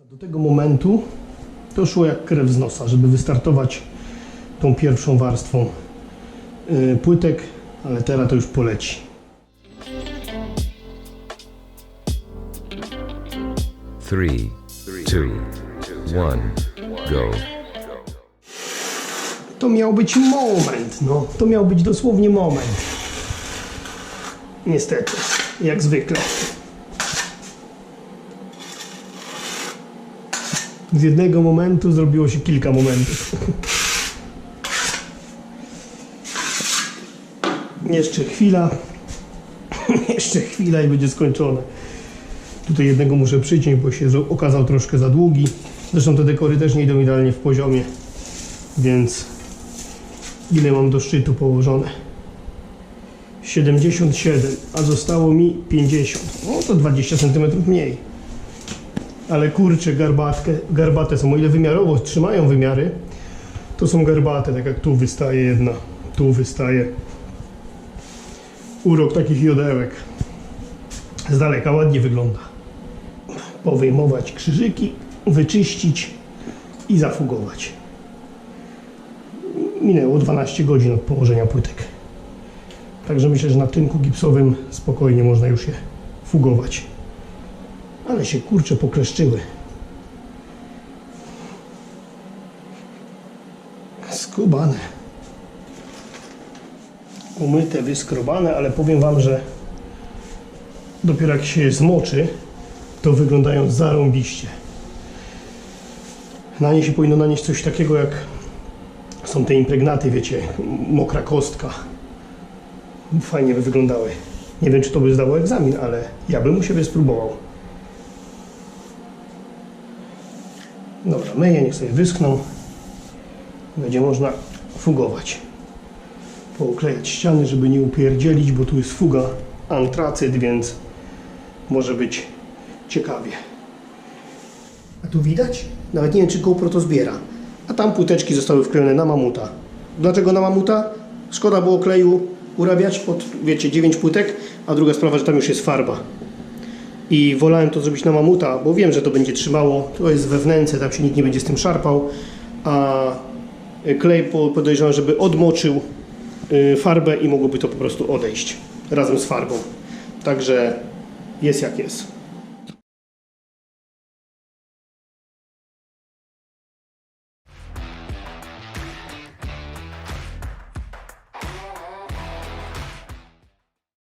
Do tego momentu to szło jak krew z nosa, żeby wystartować tą pierwszą warstwą yy, płytek, ale teraz to już poleci. Three, two, one, go. To miał być moment, no. To miał być dosłownie moment. Niestety, jak zwykle. Z jednego momentu zrobiło się kilka momentów. Jeszcze chwila. Jeszcze chwila i będzie skończone. Tutaj jednego muszę przyciąć, bo się okazał troszkę za długi. Zresztą te dekory też nie idą idealnie w poziomie, więc ile mam do szczytu położone? 77, a zostało mi 50. No to 20 cm mniej. Ale kurczę, garbatkę, garbate są, o ile wymiarowo trzymają wymiary, to są garbate, tak jak tu wystaje jedna, tu wystaje. Urok takich jodełek. Z daleka ładnie wygląda. Powyjmować krzyżyki, wyczyścić i zafugować. Minęło 12 godzin od położenia płytek. Także myślę, że na tynku gipsowym spokojnie można już je fugować. Ale się kurcze pokleszczyły. Skrobane. Umyte, wyskrobane, ale powiem Wam, że dopiero jak się zmoczy, to wyglądają zarąbiście. Na nie się powinno nanieść coś takiego jak są te impregnaty, wiecie, mokra kostka. Fajnie by wyglądały. Nie wiem, czy to by zdało egzamin, ale ja bym u siebie spróbował. Dobra, myję, niech sobie wyschną. Będzie można fugować. Pouklejać ściany, żeby nie upierdzielić, bo tu jest fuga antracyt, więc może być ciekawie. A tu widać? Nawet nie wiem, czy GoPro to zbiera. A tam płyteczki zostały wklejone na mamuta. Dlaczego na mamuta? Szkoda było kleju urabiać pod, wiecie, 9 płytek, a druga sprawa, że tam już jest farba. I wolałem to zrobić na mamuta, bo wiem, że to będzie trzymało. To jest wewnętrzne, tam się nikt nie będzie z tym szarpał. A klej po- podejrzewam, żeby odmoczył y, farbę i mogłoby to po prostu odejść razem z farbą. Także jest jak jest.